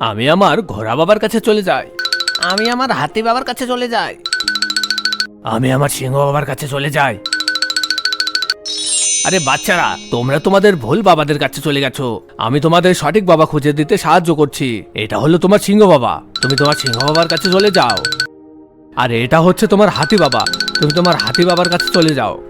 আমি আমার ঘোড়া বাবার কাছে চলে যাই। আমি আমার হাতি বাবার কাছে চলে যাই। আমি আমার সিংহ বাবার কাছে চলে যাই। আরে বাচ্চারা তোমরা তোমাদের ভুল বাবাদের কাছে চলে গেছো। আমি তোমাদের সঠিক বাবা খুঁজে দিতে সাহায্য করছি। এটা হলো তোমার সিংহ বাবা। তুমি তোমার সিংহ বাবার কাছে চলে যাও। আর এটা হচ্ছে তোমার হাতি বাবা। তুমি তোমার হাতি বাবার কাছে চলে যাও।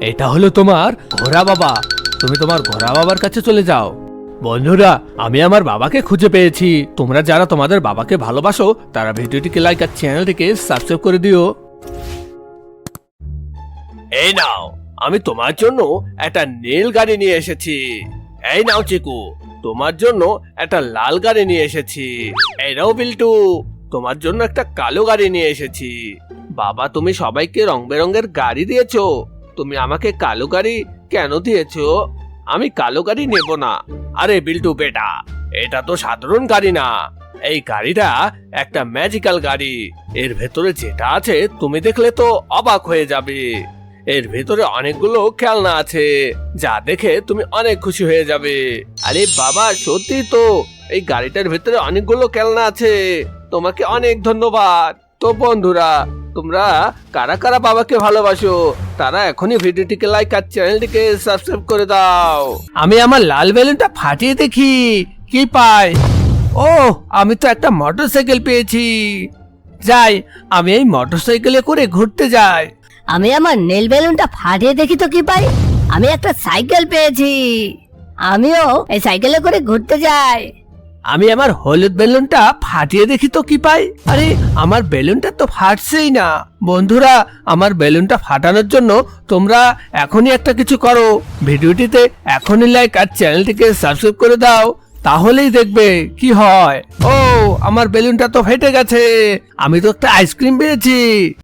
এটা হলো তোমার ঘোড়া বাবা। তুমি তোমার ঘোড়া বাবার কাছে চলে যাও। বন্ধুরা, আমি আমার বাবাকে খুঁজে পেয়েছি। তোমরা যারা তোমাদের বাবাকে ভালোবাসো, তারা ভিডিওটিকে লাইক আর চ্যানেলটিকে সাবস্ক্রাইব করে দিও। এই নাও, আমি তোমার জন্য একটা নীল গাড়ি নিয়ে এসেছি। এই নাও চিকু, তোমার জন্য একটা লাল গাড়ি নিয়ে এসেছি। এই নাও বিল্টু, তোমার জন্য একটা কালো গাড়ি নিয়ে এসেছি। বাবা, তুমি সবাইকে রং বেরঙের গাড়ি দিয়েছ। তুমি আমাকে কালো গাড়ি কেন দিয়েছ? আমি কালো গাড়ি নেব না। আরে বিল্টু বেটা, এটা তো সাধারণ গাড়ি না। এই গাড়িটা একটা ম্যাজিক্যাল গাড়ি। এর ভেতরে যেটা আছে, তুমি দেখলে তো অবাক হয়ে যাবে। এর ভেতরে অনেকগুলো খেলনা আছে, যা দেখে তুমি অনেক খুশি হয়ে যাবে। আরে বাবা, সত্যি তো, এই গাড়িটার ভেতরে অনেকগুলো খেলনা আছে। তোমাকে অনেক ধন্যবাদ। তো বন্ধুরা তোমরা কারা কারা বাবাকে ভালোবাসো, তারা এখনই ভিডিওটিকে লাইক আর চ্যানেলটিকে সাবস্ক্রাইব করে দাও। আমি আমার লাল বেলুনটা ফাটিয়ে দেখি, কি পাই? ও, আমি তো একটা মোটরসাইকেল পেয়েছি। যাই, আমি এই মোটরসাইকেলে করে ঘুরতে যাই। আমি আমার নীল বেলুনটা ফাটিয়ে দেখি তো কি পাই? আমি একটা সাইকেল পেয়েছি। আমিও এই সাইকেলে করে ঘুরতে যাই। আমি আমার হলুদ বেলুনটা ফাটিয়ে দেখি তো কি পাই। আরে, আমার বেলুনটা তো ফাটছেই না। বন্ধুরা, আমার বেলুনটা ফাটানোর জন্য তোমরা এখনই একটা কিছু করো। ভিডিওটিতে এখনই লাইক আর চ্যানেলটিকে সাবস্ক্রাইব করে দাও, তাহলেই দেখবে কি হয়। ও, আমার বেলুনটা তো ফেটে গেছে। আমি তো একটা আইসক্রিম পেয়েছি।